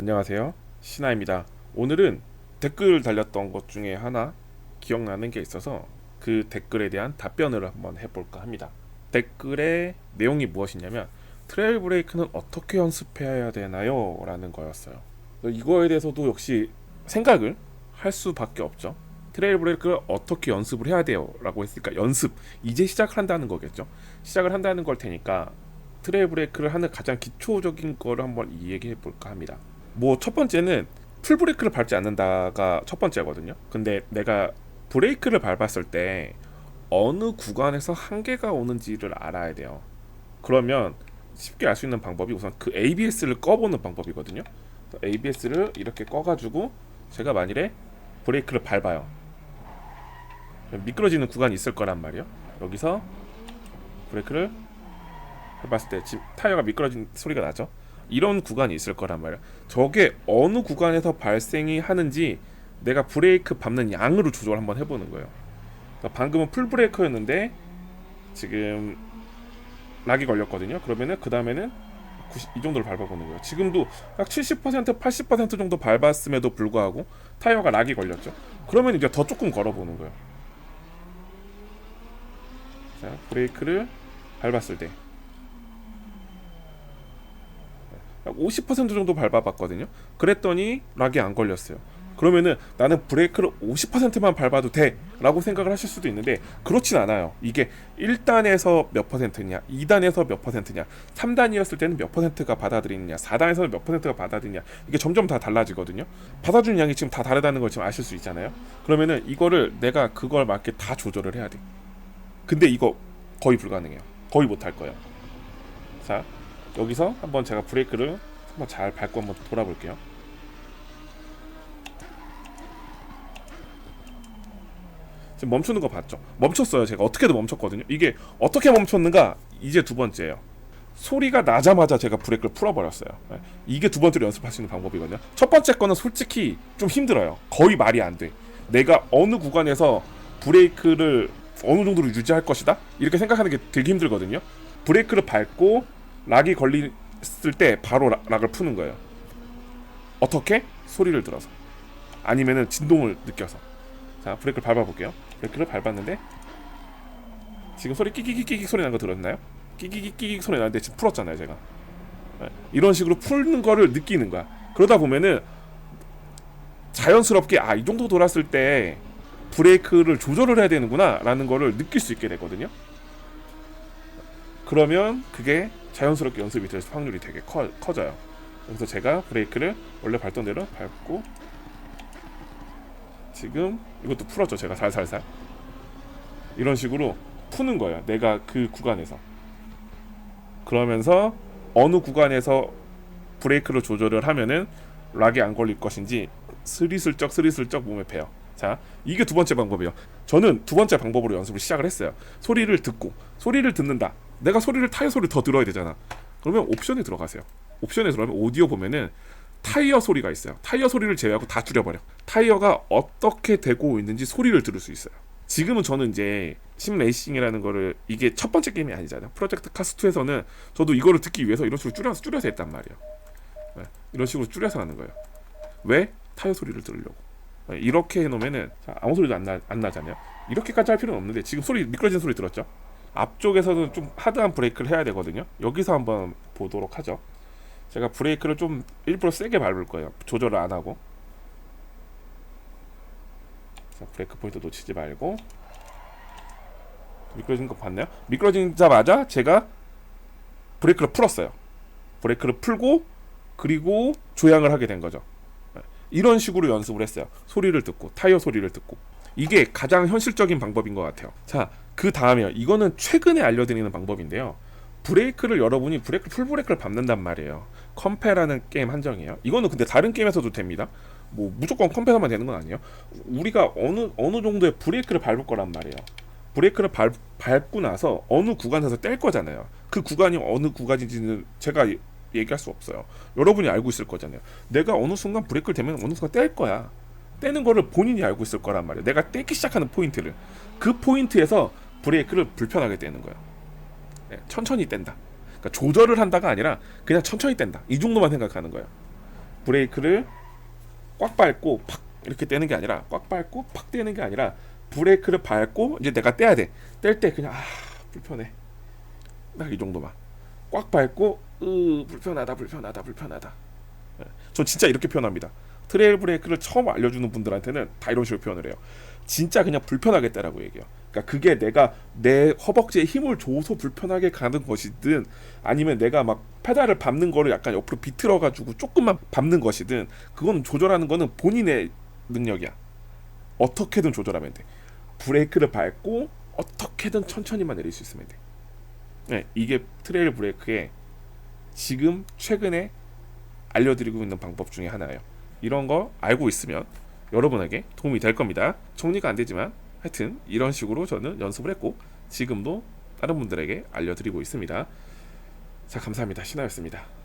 안녕하세요. 신하입니다. 오늘은 댓글 달렸던 것 중에 하나 기억나는 게 있어서 그 댓글에 대한 답변을 한번 해볼까 합니다. 댓글의 내용이 무엇이냐면 트레일 브레이크는 어떻게 연습해야 되나요? 라는 거였어요. 이거에 대해서도 역시 생각을 할 수밖에 없죠. 트레일 브레이크를 어떻게 연습을 해야 돼요? 라고 했으니까 연습, 이제 시작한다는 거겠죠. 시작을 한다는 걸 테니까 트레일 브레이크를 하는 가장 기초적인 거를 한번 이야기해 볼까 합니다. 뭐 첫 번째는 풀 브레이크를 밟지 않는다가 첫 번째거든요. 근데 내가 브레이크를 밟았을 때 어느 구간에서 한계가 오는지를 알아야 돼요. 그러면 쉽게 알 수 있는 방법이 우선 그 ABS를 꺼보는 방법이거든요. ABS를 이렇게 꺼가지고 제가 만일에 브레이크를 밟아요. 미끄러지는 구간이 있을 거란 말이에요. 여기서 브레이크를 밟았을 때 지금 타이어가 미끄러진 소리가 나죠. 이런 구간이 있을 거란 말이에요. 저게 어느 구간에서 발생이 하는지 내가 브레이크 밟는 양으로 조절 한번 해보는 거예요. 그러니까 방금은 풀 브레이크였는데 지금 락이 걸렸거든요. 그러면은 그 다음에는 이 정도를 밟아보는 거예요. 지금도 약 70% 80% 정도 밟았음에도 불구하고 타이어가 락이 걸렸죠. 그러면 이제 더 조금 걸어보는 거예요. 자 브레이크를 밟았을 때 약 50% 정도 밟아봤거든요. 그랬더니 락이 안 걸렸어요. 그러면은 나는 브레이크를 50%만 밟아도 돼 라고 생각을 하실 수도 있는데 그렇진 않아요. 이게 1단에서 몇 퍼센트냐, 2단에서 몇 퍼센트냐, 3단이었을 때는 몇 퍼센트가 받아들이느냐, 4단에서는 몇 퍼센트가 받아들이냐 이게 점점 다 달라지거든요. 받아주는 양이 지금 다 다르다는 걸 지금 아실 수 있잖아요. 그러면은 이거를 내가 그걸 맞게 다 조절을 해야 돼. 근데 이거 거의 불가능해요. 거의 못할 거예요. 자, 여기서 한번 제가 브레이크를 한번 잘 밟고 한번 돌아볼게요. 지금 멈추는 거 봤죠? 멈췄어요. 제가 어떻게든 멈췄거든요. 이게 어떻게 멈췄는가? 이제 두 번째예요. 소리가 나자마자 제가 브레이크를 풀어버렸어요. 네. 이게 두 번째로 연습할 수 있는 방법이거든요. 첫 번째 거는 솔직히 좀 힘들어요. 거의 말이 안 돼. 내가 어느 구간에서 브레이크를 어느 정도로 유지할 것이다? 이렇게 생각하는 게 되게 힘들거든요. 브레이크를 밟고 락이 걸렸을 때 바로 락, 락을 푸는 거예요. 어떻게? 소리를 들어서. 아니면은 진동을 느껴서. 자, 브레이크를 밟아볼게요. 브레이크를 밟았는데 지금 소리 끼기기기기 소리 난거 들었나요? 끼기기기기 소리 나는데 지금 풀었잖아요, 제가. 네, 이런 식으로 풀는 거를 느끼는 거야. 그러다 보면은 자연스럽게 아, 이 정도 돌았을 때 브레이크를 조절을 해야 되는구나라는 거를 느낄 수 있게 되거든요. 그러면 그게 자연스럽게 연습이 될 확률이 되게 커, 커져요. 그래서 제가 브레이크를 원래 밟던 대로 밟고 지금 이것도 풀었죠 제가 살살살. 이런 식으로 푸는 거예요 내가 그 구간에서. 그러면서 어느 구간에서 브레이크를 조절을 하면은 락이 안 걸릴 것인지 스리슬쩍 스리슬쩍 몸에 배요. 자 이게 두 번째 방법이에요. 저는 두 번째 방법으로 연습을 시작을 했어요. 소리를 듣고 소리를 듣는다 내가 소리를 타이어 소리 더 들어야 되잖아 그러면 옵션에 들어가세요 옵션에 들어가면 오디오 보면은 타이어 소리가 있어요. 타이어 소리를 제외하고 다 줄여버려. 타이어가 어떻게 되고 있는지 소리를 들을 수 있어요. 지금은 저는 이제 심 레이싱이라는 거를 이게 첫 번째 게임이 아니잖아요. 프로젝트 카스2에서는 저도 이거를 듣기 위해서 이런 식으로 줄여서 줄여서 했단 말이에요. 네, 이런 식으로 줄여서 하는 거예요. 왜? 타이어 소리를 들으려고. 네, 이렇게 해놓으면은 자, 아무 소리도 안, 나, 안 나잖아요. 이렇게까지 할 필요는 없는데 지금 소리 미끄러지는 소리 들었죠? 앞쪽에서는 좀 하드한 브레이크를 해야 되거든요. 여기서 한번 보도록 하죠. 제가 브레이크를 좀 일부러 세게 밟을 거예요. 조절을 안 하고. 자, 브레이크 포인트 놓치지 말고. 미끄러진 거 봤나요? 미끄러지자마자 제가 브레이크를 풀었어요. 브레이크를 풀고 그리고 조향을 하게 된 거죠. 이런 식으로 연습을 했어요. 소리를 듣고 타이어 소리를 듣고 이게 가장 현실적인 방법인 것 같아요. 자, 그 다음에요. 이거는 최근에 알려드리는 방법인데요. 브레이크를 여러분이 브레이크 풀 브레이크를 밟는단 말이에요. 컴페라는 게임 한정이에요. 이거는 근데 다른 게임에서도 됩니다. 뭐 무조건 컴페서만 되는 건 아니에요. 우리가 어느 어느 정도의 브레이크를 밟을 거란 말이에요. 브레이크를 밟, 밟고 나서 어느 구간에서 뗄 거잖아요. 그 구간이 어느 구간인지는 제가 얘기할 수 없어요. 여러분이 알고 있을 거잖아요. 내가 어느 순간 브레이크를 대면 어느 순간 뗄 거야. 떼는 거를 본인이 알고 있을 거란 말이에요. 내가 떼기 시작하는 포인트를 그 포인트에서 브레이크를 불편하게 떼는 거예요. 네, 천천히 뗀다. 그러니까 조절을 한다가 아니라 그냥 천천히 뗀다. 이 정도만 생각하는 거예요. 브레이크를 꽉 밟고 팍 이렇게 떼는 게 아니라 꽉 밟고 팍 떼는 게 아니라 브레이크를 밟고 이제 내가 떼야 돼. 뗄 때 그냥 아 불편해. 딱 이 정도만. 꽉 밟고 으 불편하다 불편하다 불편하다. 예, 전 진짜 이렇게 표현합니다. 트레일 브레이크를 처음 알려주는 분들한테는 다 이런 식으로 표현을 해요. 진짜 그냥 불편하겠다라고 얘기해요. 그러니까 그게 내가 내 허벅지에 힘을 줘서 불편하게 가는 것이든 아니면 내가 막 페달을 밟는 거를 약간 옆으로 비틀어 가지고 조금만 밟는 것이든 그건 조절하는 거는 본인의 능력이야. 어떻게든 조절하면 돼. 브레이크를 밟고 어떻게든 천천히만 내릴 수 있으면 돼. 네, 이게 트레일 브레이크의 지금 최근에 알려드리고 있는 방법 중에 하나예요. 이런 거 알고 있으면 여러분에게 도움이 될 겁니다. 정리가 안 되지만 하여튼 이런 식으로 저는 연습을 했고 지금도 다른 분들에게 알려드리고 있습니다. 자 감사합니다. 신하였습니다.